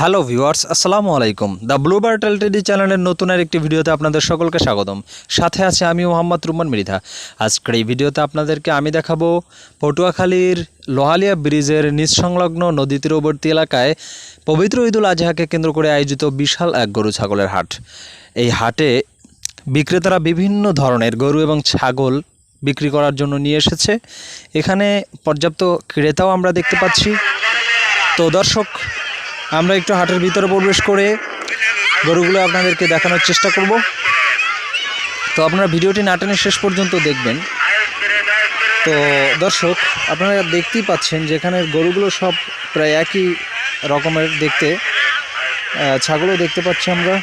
Hello viewers আসসালামু আলাইকুম the ব্লুবার্ট Ltd চ্যানেলের নতুন আর একটি ভিডিওতে আপনাদের সকলকে স্বাগতম। সাথে আছে আমি মোহাম্মদ রুমান মৃধা আজকের এই ভিডিওতে আপনাদেরকে আমি দেখাবো পটুয়াখালীর লোহালিয়া ব্রিজের নিজ সংলগ্ন নদী তীরবর্তী এলাকায় পবিত্র ঈদুল আজহাকে কেন্দ্র করে আয়োজিত বিশাল এক গরু ছাগলের হাট। এই হাটে বিক্রেতারা বিভিন্ন ধরনের গরু এবং ছাগল বিক্রি করার জন্য নিয়ে এসেছে। এখানে পর্যাপ্ত ক্রেতাও আমরা দেখতে পাচ্ছি। তো দর্শক আমরা একটু হাটের ভিতরে প্রবেশ করে গরুগুলো আপনাদেরকে দেখানোর চেষ্টা করব। তো আপনারা ভিডিওটি নাটানের শেষ পর্যন্ত দেখবেন। তো দর্শক, আপনারা দেখতেই পাচ্ছেন যেখানে গরুগুলো সব প্রায় একই রকমের দেখতে। ছাগলও দেখতে পাচ্ছি আমরা।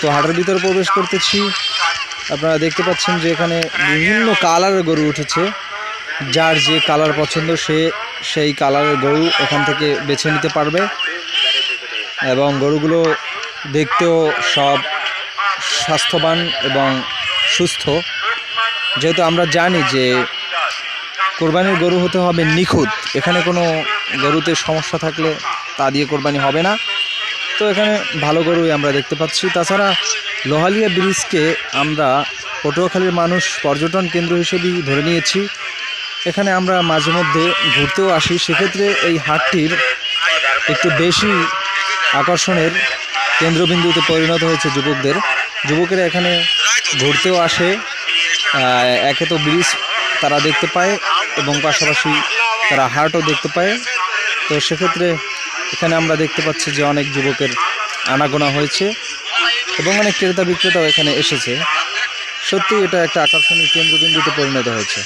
তো হাটের ভিতরে প্রবেশ করতেছি। আপনারা দেখতে পাচ্ছেন যে এখানে বিভিন্ন কালারের গরু উঠেছে। যার যে কালার পছন্দ, সে সেই কালারের গরু এখান থেকে বেছে নিতে পারবে। এবং গরুগুলো দেখতেও সব স্বাস্থ্যবান এবং সুস্থ। যেহেতু আমরা জানি যে কোরবানির গরু হতে হবে নিখুঁত, এখানে কোনো গরুতে সমস্যা থাকলে তা দিয়ে কোরবানি হবে না। তো এখানে ভালো গরুই আমরা দেখতে পাচ্ছি। তাছাড়া লোহালিয়া ব্রিজকে আমরা পটুয়াখালীর মানুষ পর্যটন কেন্দ্র হিসেবেই ধরে নিয়েছি। এখানে আমরা মাঝে মধ্যে ঘুরতেও আসি। সেক্ষেত্রে এই হাটটির একটু বেশি আকর্ষণের কেন্দ্রবিন্দুতে পরিণত হয়েছে যুবকদের। যুবকেরা এখানে ঘুরতেও আসে। একে তো ব্রিজ তারা দেখতে পায় এবং পাশাপাশি তারা হাটও দেখতে পায়। তো সেক্ষেত্রে এখানে আমরা দেখতে পাচ্ছি যে অনেক যুবকের আনাগোনা হয়েছে এবং অনেক ক্রেতা বিক্রেতাও এখানে এসেছে। সত্যি এটা একটা আকর্ষণীয় কেন্দ্রবিন্দুতে পরিণত হয়েছে।